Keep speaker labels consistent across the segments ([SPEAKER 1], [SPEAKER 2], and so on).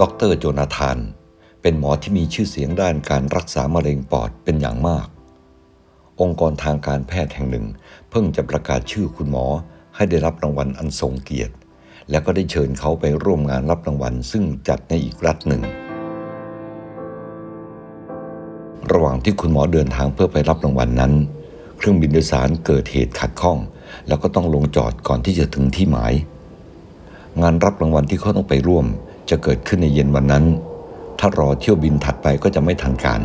[SPEAKER 1] ดรโจนาธาน เป็นหมอที่มีชื่อเสียงด้านการรักษามะเร็งปอดเป็นอย่างมาก องค์กรทางการแพทย์แห่งหนึ่ง เพิ่งจะประกาศชื่อคุณหมอให้ได้รับรางวัลอันทรงเกียรติ แล้วก็ได้เชิญเขาไปร่วมงานรับรางวัล ซึ่งจัดในอีกรัฐหนึ่ง ระหว่างที่คุณหมอเดินทางเพื่อไปรับรางวัลนั้น เครื่องบินโดยสารเกิดเหตุขัดข้อง แล้วก็ต้องลงจอดก่อนที่จะถึงที่หมาย งานรับรางวัลที่เขาต้องไปร่วม จะเกิดขึ้นในเย็นวันนั้น ถ้ารอเที่ยวบินถัดไปก็จะไม่ทันการ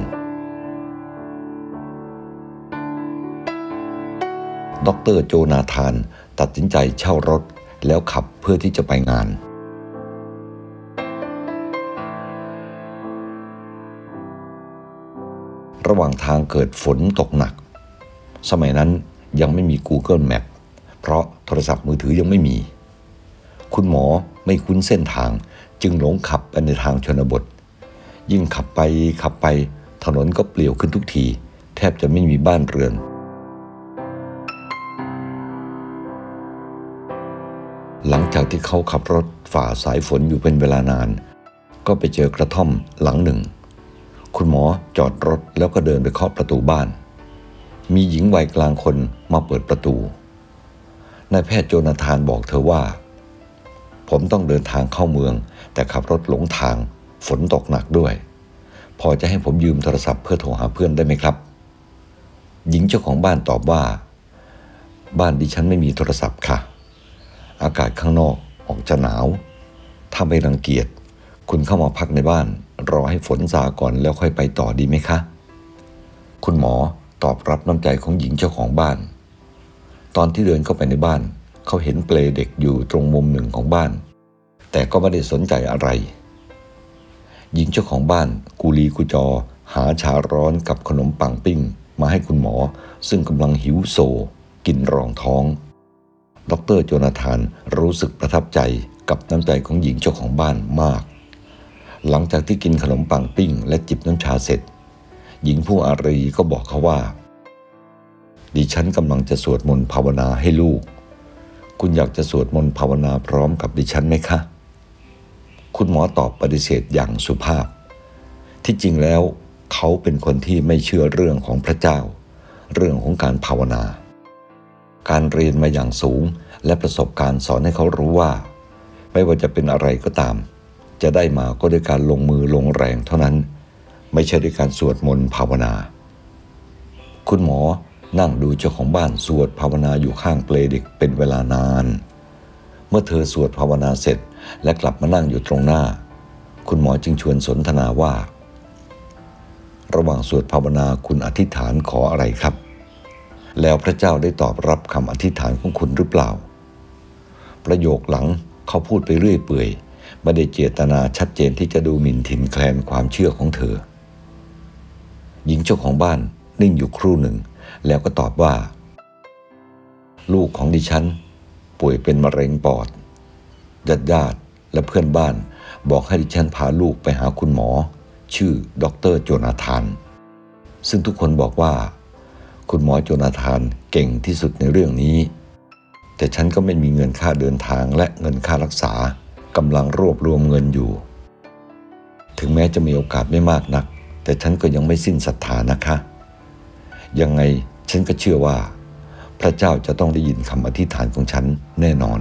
[SPEAKER 1] ดรโจนาธานตัดสินใจเช่ารถแล้วขับเพื่อที่จะไปงาน ระหว่างทางเกิดฝนตกหนัก สมัยนั้นยังไม่มี Google Map เพราะโทรศัพท์มือถือยังไม่มี คุณหมอไม่คุ้นเส้นทาง จึงหลงขับไปในทางชนบท ยิ่งขับไปขับไป ถนนก็เปลี่ยวขึ้นทุกที แทบจะไม่มีบ้านเรือน หลังจากที่เขาขับรถฝ่าสายฝนอยู่เป็นเวลานาน ก็ไปเจอกระท่อมหลังหนึ่ง คุณหมอจอดรถแล้วก็เดินไปเคาะประตูบ้าน มีหญิงวัยกลางคนมาเปิดประตูนายแพทย์โจนาธานบอกเธอว่า ผมต้องเดินทางเข้าเมือง แต่ขับรถหลงทาง ฝนตกหนักด้วย พอจะให้ผมยืมโทรศัพท์เพื่อโทรหาเพื่อนได้ไหมครับ หญิงเจ้าของบ้านตอบว่า บ้านดิฉันไม่มีโทรศัพท์ค่ะ อากาศข้างนอกออกจะหนาว ถ้าไม่รังเกียจ คุณเข้ามาพักในบ้าน รอให้ฝนซาก่อนแล้วค่อยไปต่อดีไหมคะ คุณหมอตอบรับน้ำใจของหญิงเจ้าของบ้าน ตอนที่เดินเข้าไปในบ้าน เขาเห็นเปลเด็กอยู่ตรงมุมหนึ่งของบ้าน แต่ก็ไม่ได้สนใจอะไร หญิงเจ้าของบ้านกูลีกูจอ หาชาร้อนกับขนมปังปิ้ง มาให้คุณหมอ ซึ่งกำลังหิวโซ กินรองท้อง ดรโจนาธานรู้สึกประทับใจกับน้ำใจของหญิงเจ้าของบ้านมาก หลังจากที่กินขนมปังปิ้ง และจิบน้ำชาเสร็จ หญิงผู้อารีก็บอกเขาว่า ดิฉันกำลังจะสวดมนต์ภาวนาให้ลูก คุณอยากจะสวดมนต์ภาวนาพร้อมกับดิฉันไหมคะ คุณหมอตอบปฏิเสธอย่างสุภาพ ที่จริงแล้วเขาเป็นคนที่ไม่เชื่อเรื่องของพระเจ้า เรื่องของการภาวนา การเรียนมาอย่างสูงและประสบการณ์สอนให้เขารู้ว่า ไม่ว่าจะเป็นอะไรก็ตาม จะได้มาก็ด้วยการลงมือลงแรงเท่านั้น ไม่ใช่ด้วยการสวดมนต์ภาวนา คุณหมอ นั่งดูเจ้าของบ้านสวดภาวนาอยู่ข้างเปลเด็กเป็นเวลานาน เมื่อเธอสวดภาวนาเสร็จและกลับมานั่งอยู่ตรงหน้า คุณหมอจึงชวนสนทนาว่า ระหว่างสวดภาวนาคุณอธิษฐานขออะไรครับ แล้วพระเจ้าได้ตอบรับคำอธิษฐานของคุณหรือเปล่า ประโยคหลังเขาพูดไปเรื่อยเปื่อยไม่ได้เจตนาชัดเจนที่จะดูหมิ่นถิ่นแคลนความเชื่อของเธอ หญิงเจ้าของบ้านนิ่งอยู่ครู่หนึ่ง แล้วก็ตอบว่า ลูกของดิฉัน ป่วยเป็นมะเร็งปอดญาติญาติและเพื่อนบ้าน บอกให้ดิฉันพาลูกไปหาคุณหมอ ชื่อดรโจนาธาน ซึ่งทุกคนบอกว่า คุณหมอโจนาธานเก่งที่สุดในเรื่องนี้ แต่ฉันก็ไม่มีเงินค่าเดินทางและเงินค่ารักษากำลังรวบรวมเงินอยู่ ถึงแม้จะมีโอกาสไม่มากนัก แต่ฉันก็ยังไม่สิ้นศรัทธานะคะ ยังไงฉันก็เชื่อว่า พระเจ้าจะต้องได้ยินคำอธิษฐานของฉันแน่นอน